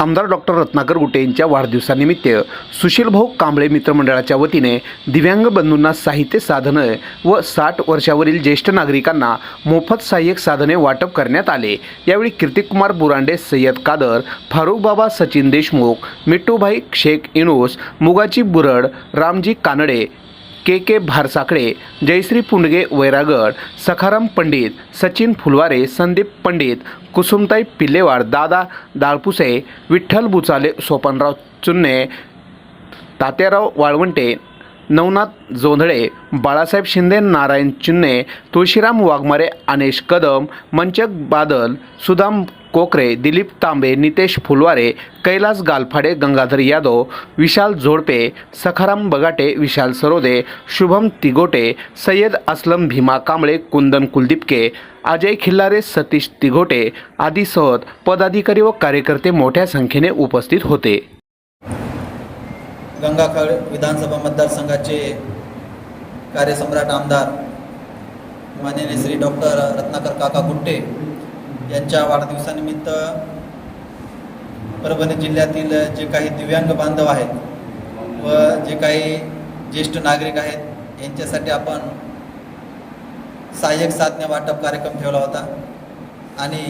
आमदार डॉक्टर रत्नाकर गुटे यांच्या वाढदिवसानिमित्त सुशीलभाऊ कांबळे मित्रमंडळाच्या वतीने दिव्यांग बंधूंना साहित्य साधनं व साठ वर्षावरील ज्येष्ठ नागरिकांना मोफत सहाय्यक साधने वाटप करण्यात आले. यावेळी कीर्तिकुमार बुरांडे सय्यद कादर फारुख बाबा सचिन देशमुख मिट्टूभाई शेख इनोस मुगाची बुरड रामजी कानडे के के भारसाकडे जयश्री पुंडगे वैरागड सखाराम पंडित सचिन फुलवारे संदीप पंडित कुसुमताई पिल्लेवाड दादा दाळपुसे विठ्ठल बुचाले सोपनराव चुन्ने तात्याराव वाळवंटे नवनाथ जोंधळे बाळासाहेब शिंदे नारायण चिन्ने तुळशीराम वाघमारे अनेश कदम मंचक बादल सुदाम कोकरे दिलीप तांबे नितेश फुलवारे कैलास गालफाडे गंगाधर यादव विशाल झोडपे सखाराम बगाटे विशाल सरोदे शुभम तिगोटे सय्यद असलम भीमा कांबळे कुंदन कुलदीपके अजय खिल्लारे सतीश तिघोटे आदीसह पदाधिकारी व कार्यकर्ते मोठ्या संख्येने उपस्थित होते. गंगाखेड विधानसभा मतदारसंघाचे कार्यसम्राट आमदार माननीय श्री डॉक्टर रत्नाकर काका गुट्टे यांच्या वाढदिवसानिमित्त परभणी जिल्ह्यातील जे काही दिव्यांग बांधव आहेत व जे काही ज्येष्ठ नागरिक आहेत यांच्यासाठी आपण सहाय्यक साधने वाटप कार्यक्रम ठेवला होता. आणि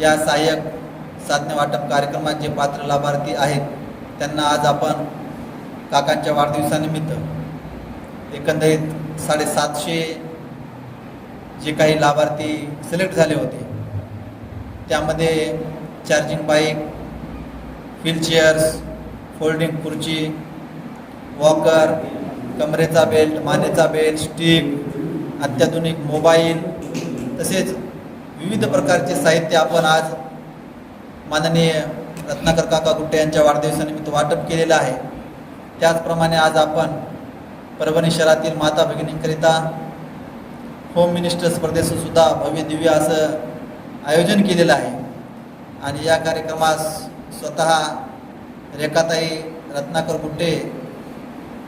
या सहाय्यक साधने वाटप कार्यक्रमात जे पात्र लाभार्थी आहेत त्यांना आज आपण काकांच्या वाढदिवसानिमित्त एकंदरीत साडेसातशे जे काही लाभार्थी सिलेक्ट झाले होते त्यामध्ये चार्जिंग बाईक व्हीलचेअर्स फोल्डिंग खुर्ची वॉकर कमरेचा बेल्ट मानेचा बेल्ट स्टिक अत्याधुनिक मोबाईल तसेच विविध प्रकारचे साहित्य आपण आज माननीय रत्नाकर काका गुट्टे यांच्या वाढदिवसानिमित्त वाटप केलेलं आहे. त्याचप्रमाणे आज आपण परभणी शहरातील माता भगिनींकरिता होम मिनिस्टर स्पर्धेचं सुद्धा भव्य दिव्य असं आयोजन केलेलं आहे. आणि या कार्यक्रमास स्वतः रेखाताई रत्नाकर गुट्टे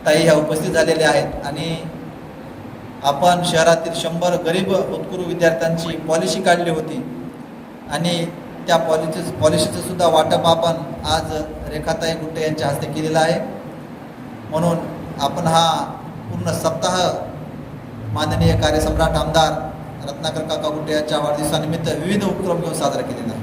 ताई ह्या उपस्थित झालेल्या आहेत. आणि आपण शहरातील शंभर गरीब उत्कृष्ट विद्यार्थ्यांची पॉलिसी काढली होती. आणि त्या पॉलिसी पॉलिसीचं सुद्धा वाटप आपण आज रेखाताई गुट्टे यांच्या हस्ते केलेलं आहे. म्हणून आपण हा पूर्ण सप्ताह माननीय कार्यसम्राट आमदार रत्नाकर काका गुट्टे यांच्या वाढदिवसानिमित्त विविध उपक्रम घेऊन साजरा केलेला आहे.